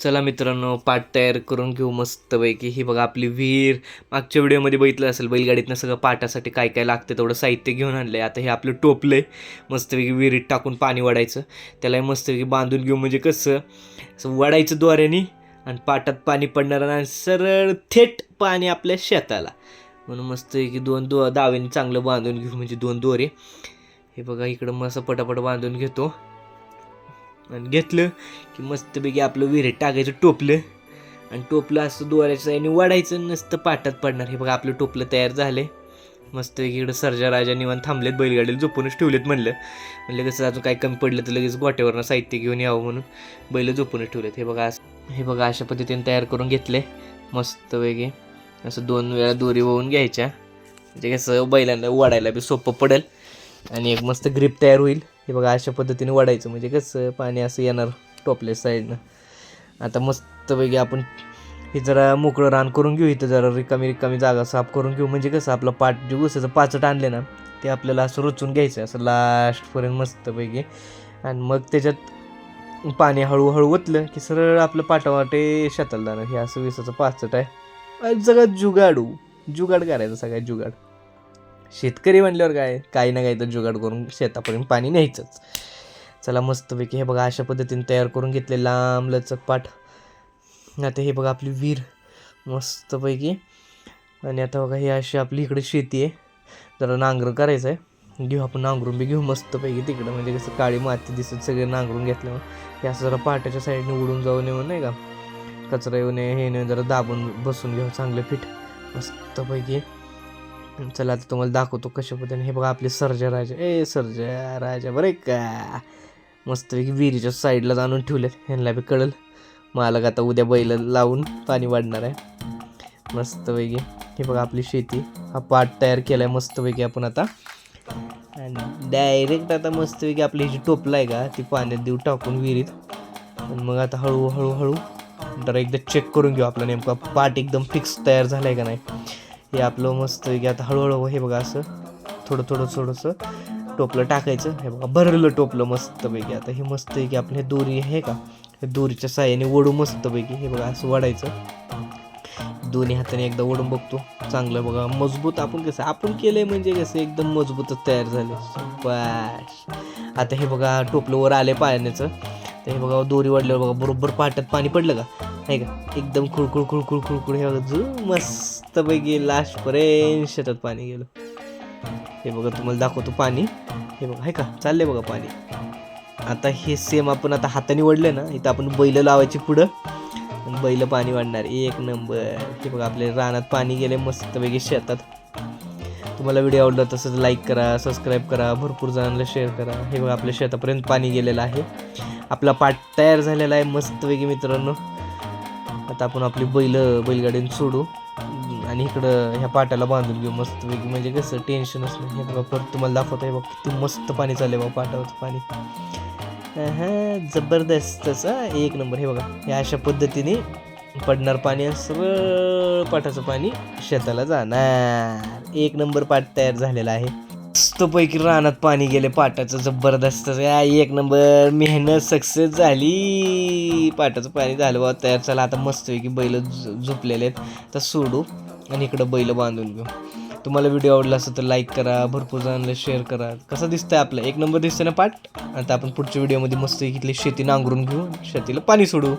चला मित्रांनो पाट तयार करून घेऊ मस्तपैकी. ही बघा आपली विहीर. मागच्या व्हिडिओमध्ये बघितलं असेल बैलगाडीतनं सगळं पाटासाठी काय काय लागतं तेवढं साहित्य घेऊन आणलं आहे आता हे आपलं टोपलं आहे मस्तपैकी विहिरीत टाकून पाणी वाढायचं. त्याला मस्तपैकी बांधून घेऊ म्हणजे कसं? असं वडायचं दोऱ्याने आणि पाटात पाणी पडणार आणि सरळ थेट पाणी आपल्या शेताला. म्हणून मस्तपैकी दोन दो दावेने चांगलं बांधून घेऊ म्हणजे दोन दोरे. हे बघा इकडं मस्त पटापट बांधून घेतो. आणि घेतलं की मस्तपैकी आपलं विहिरीत टाकायचं टोपलं. आणि टोपलं असं दोऱ्याचं आणि वाढायचं नसतं पाटात पडणार. हे बघा आपलं टोपलं तयार झाले मस्तपैकी इकडं सर्जा राजा निवान थांबलेत बैलगाडीला झोपूनच ठेवलेत म्हणलं. म्हणलं कसं अजून काही कमी पडलं तर लगेच गोट्यावरनं साहित्य घेऊन यावं म्हणून बैल झोपूनच ठेवलेत. हे बघा हे बघा अशा पद्धतीने तयार करून घेतले मस्तपैकी असं दोन वेळा दोरी वाहून घ्यायच्या. म्हणजे कसं बैलांना वाढायला बी सोपं पडेल. आणि एक मस्त ग्रीप तयार होईल. हे बघा अशा पद्धतीने वाढायचं म्हणजे कसं पाणी असं येणार टोपल्या साईडनं आता मस्तपैकी आपण हे जरा मोकळं रान करून घेऊ इथं. जरा रिकामी रिकामी जागा साफ करून घेऊ. म्हणजे कसं आपलं पाट जे उसाचं पाचट आणले ना ते आपल्याला असं रोचून घ्यायचं असं लास्टपर्यंत मस्तपैकी. आणि मग त्याच्यात पाणी हळूहळू ओतलं की सरळ आपलं पाटावाटे शेताला जाणार. हे असं विसाचं पाचट आहे. सगळं जुगाडू. जुगाड करायचं सगळ्यात जुगाड. शेतकरी म्हणल्यावर काय? काही ना काही तर जुगाड करून शेतापर्यंत पाणी न्यायचंच. चला मस्तपैकी हे बघा अशा पद्धतीने तयार करून घेतले लांब लचक पाठ आता हे बघा आपली विहीर. मस्तपैकी. आणि आता बघा हे अशी आपली इकडे शेती आहे. जरा नांगर करायचं आहे घेऊ आपण नांगरून बी घेऊ मस्तपैकी तिकडं. म्हणजे कसं काळी माती दिसत सगळे नांगरून घेतल्यावर हे असं जरा पहाटाच्या साईडने उडून जाऊ नये नाही का? कचरा येऊ नये हे नाही जरा दाबून बसून घेऊ चांगलं फिट मस्तपैकी. चला आता तुम्हाला दाखवतो कशा पद्धतीने हे बघा आपले सर्जा राजा. ए सर्जा राजा बरं का? मस्तपैकी विहिरीच्या साईडला आणून ठेवलेत. ह्यांना बी कळल. मालक आता उद्या बैल लावून पाणी वाढणार आहे. मस्तपैकी हे बघा आपली शेती. हा पाट तयार केला आहे मस्तपैकी आपण आता. आणि डायरेक्ट आता मस्तपैकी आपली जी टोपला आहे का ती पाण्यात देऊ टाकून विहिरीत. आणि मग आता हळू हळू हळू जरा एकदा चेक करून घेऊ आपला नेमका पाट एकदम फिक्स तयार झाला आहे का नाही. हे आपलं मस्त की आता हळूहळू हे बघा असं थोडं थोडं थोडंसं टोपलं टाकायचं. हे बघा भरलेलं टोपलं मस्तपैकी. आता हे मस्त आहे की आपलं हे दोरी आहे का? हे दोरीच्या साह्याने ओढू मस्तपैकी. हे बघा असं वाढायचं दोन्ही हाताने एकदा ओढून बघतो. चांगलं बघा मजबूत. आपण कसं आपण केलंय म्हणजे कसं एकदम मजबूतच तयार झाले. बाश आता हे बघा टोपलं वर आले पाण्याचं तर हे बघा दोरी वाढल्यावर बघा बरोबर पाट्यात पाणी पडलं का? नाही का? एकदम खुळखुळ खुळखुळ खुळखुळ हे बघा जू मस्तपैकी लास्टपर्यंत शेतात पाणी गेलं. हे बघा तुम्हाला दाखवतो पाणी. हे बघा आहे का? चालले बघा पाणी. आता हे सेम आपण आता हाताने वडलं ना इथं आपण बैल लावायची पुढं. आणि बैल पाणी वाढणार. एक नंबर. हे बघा आपल्या रानात पाणी गेले मस्तपैकी शेतात. तुम्हाला व्हिडिओ आवडला तसंच लाईक करा सबस्क्राईब करा भरपूर जणांना शेअर करा. हे बघा आपल्या शेतापर्यंत पाणी गेलेलं आहे. आपला पाठ तयार झालेला आहे मस्तपैकी मित्रांनो. आता आपण आपली बैल बैलगाडीने सोडू. आणि इकडं ह्या पाट्याला बांधून घेऊ मस्त म्हणजे कसं टेन्शनच नाही हे बघा परत तुम्हाला दाखवत. आहे बघ किती मस्त पाणी चाललंय बघा पाटावरचं पाणी. हां जबरदस्तच एक नंबर. हे बघा या अशा पद्धतीने पडणार पाणी आणि सरळ पाटाचं पाणी शेताला जाणार. एक नंबर पाट तयार झालेला आहे. मस्तपैकी रानात पाणी गेले पाटाचं जबरदस्त. एक नंबर. मेहनत सक्सेस झाली. पाटाचं पाणी झालं बा तयार चला आता मस्तपैकी बैल झोपलेले आहेत. तर सोडू आणि इकडं बैल बांधून घेऊ. तुम्हाला व्हिडिओ आवडला असेल तर लाईक करा भरपूर जणांना शेअर करा. कसं दिसतंय आपलं? एक नंबर दिसतं ना पाट? आता आपण पुढच्या व्हिडिओमध्ये मस्त इथली शेती नांगरून घेऊ. शेतीला पाणी सोडू.